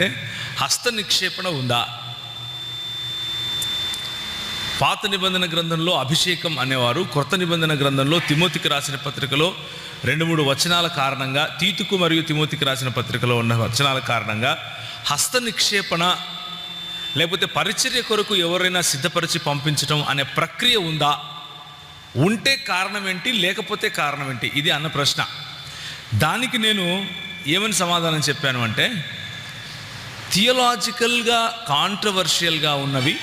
అంటే హస్త నిక్షేపణ ఉందా? పాత నిబంధన గ్రంథంలో అభిషేకం అనేవారు కొత్త నిబంధన గ్రంథంలో తిమోతికి రాసిన పత్రికలో రెండు మూడు వచనాల కారణంగా తీతుకు మరియు తిమోతికి రాసిన పత్రికలో ఉన్న వచనాల కారణంగా హస్త నిక్షేపణ లేకపోతే పరిచర్య కొరకు ఎవరైనా సిద్ధపరిచి పంపించడం అనే ప్రక్రియ ఉందా? ఉంటే కారణం ఏంటి? లేకపోతే కారణం ఏంటి? ఇది అన్న ప్రశ్న. దానికి నేను ఏమని సమాధానం చెప్పాను అంటే థియలాజికల్గా కాంట్రవర్షియల్గా ఉన్నవి.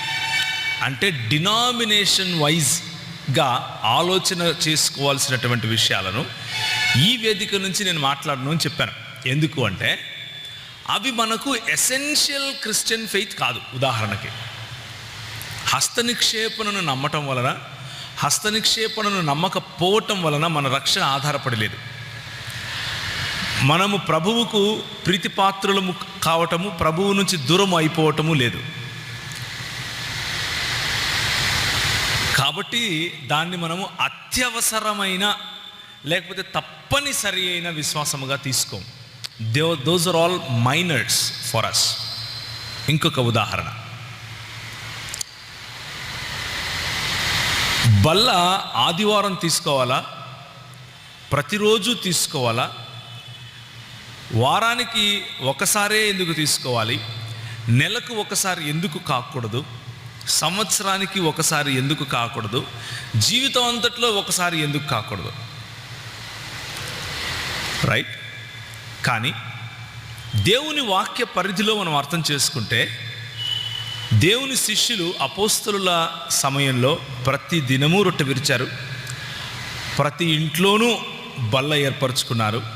అంటే డినామినేషన్ వైజ్గా ఆలోచన చేసుకోవాల్సినటువంటి విషయాలను ఈ వేదిక నుంచి నేను మాట్లాడను అని చెప్పాను. ఎందుకు అంటే అవి మనకు ఎసెన్షియల్ క్రిస్టియన్ ఫెయిత్ కాదు ఉదాహరణకి. హస్త నిక్షేపణను నమ్మటం వలన హస్త నిక్షేపణను నమ్మకపోవటం వలన మన రక్షణ ఆధారపడలేదు. మనము ప్రభువుకు ప్రీతిపాత్రులము కావటము ప్రభువు నుంచి దూరం అయిపోవటము లేదు. కాబట్టి దాన్ని మనము అత్యవసరమైన లేకపోతే తప్పనిసరి అయిన విశ్వాసముగా తీసుకోం. They those are all minors for us ఇంకొక ఉదాహరణ. బల్ల ఆదివారం తీసుకోవాలా? ప్రతిరోజు తీసుకోవాలా? వారానికి ఒకసారే ఎందుకు తీసుకోవాలి? నెలకు ఒకసారి ఎందుకు కాకూడదు? సంవత్సరానికి ఒకసారి ఎందుకు కాకూడదు? జీవితం అంతట్లో ఒకసారి ఎందుకు కాకూడదు? రైట్ కానీ దేవుని వాక్య పరిధిలో మనం అర్థం చేసుకుంటే దేవుని శిష్యులు అపోస్తుల సమయంలో ప్రతి దినము రొట్టె విరిచారు. ప్రతి ఇంట్లోనూ బల్ల ఏర్పరచుకున్నారు.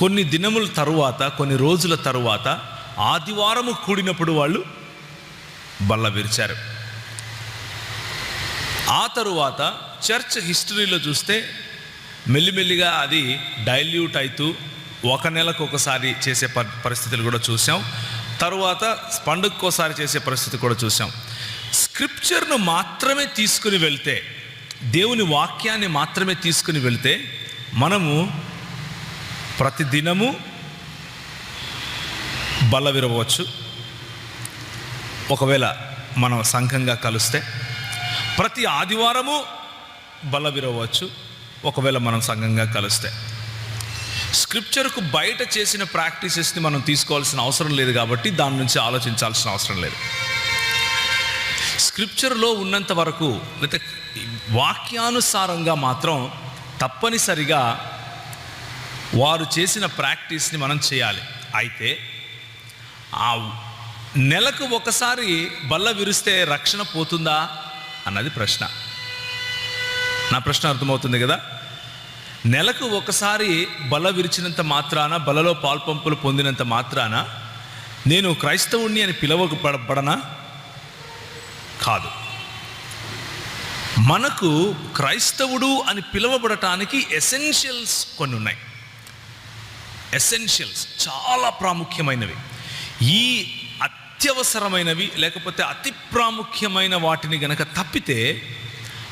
కొన్ని దినముల తరువాత కొన్ని రోజుల తరువాత ఆదివారము కూడినప్పుడు వాళ్ళు బల్ల విరిచారు. ఆ తరువాత చర్చ్ హిస్టరీలో చూస్తే మెల్లిమెల్లిగా అది డైల్యూట్ అవుతూ ఒక నెలకు ఒకసారి చేసే ప- పరిస్థితులు కూడా చూసాం. తరువాత పండుగకోసారి చేసే పరిస్థితి కూడా చూసాం. స్క్రిప్చర్ను మాత్రమే తీసుకుని వెళ్తే దేవుని వాక్యాన్ని మాత్రమే తీసుకుని వెళ్తే మనము ప్రతి దినము బల్ల విరవచ్చు ఒకవేళ మనం సంఘంగా కలిస్తే ప్రతి ఆదివారము బల్ల విరవచ్చు ఒకవేళ మనం సంఘంగా కలిస్తే స్క్రిప్చర్కు బయట చేసిన ప్రాక్టీసెస్ని మనం తీసుకోవాల్సిన అవసరం లేదు కాబట్టి దాని నుంచి ఆలోచించాల్సిన అవసరం లేదు. స్క్రిప్చర్లో ఉన్నంత వరకు లేకపోతే వాక్యానుసారంగా మాత్రం తప్పనిసరిగా వారు చేసిన ప్రాక్టీస్ని మనం చేయాలి. అయితే ఆ నెలకు ఒకసారి బల్ల విరిస్తే రక్షణ పోతుందా అన్నది ప్రశ్న. నా ప్రశ్న అర్థమవుతుంది కదా? నెలకు ఒకసారి బల విరిచినంత మాత్రాన బలలో పాల్పంపులు పొందినంత మాత్రాన నేను క్రైస్తవుణ్ణి అని పిలవబడనా కాదు. మనకు క్రైస్తవుడు అని పిలువబడటానికి ఎసెన్షియల్స్ కొన్ని ఉన్నాయి. ఎసెన్షియల్స్ చాలా ప్రాముఖ్యమైనవి. ఈ అత్యవసరమైనవి లేకపోతే అతి ప్రాముఖ్యమైన వాటిని గనక తప్పితే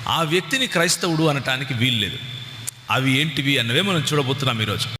ఆ వ్యక్తిని క్రైస్తవుడు అనటానికి వీల్లేదు. అవి ఏంటివి అన్నవే మనం చూడబోతున్నాం ఈరోజు.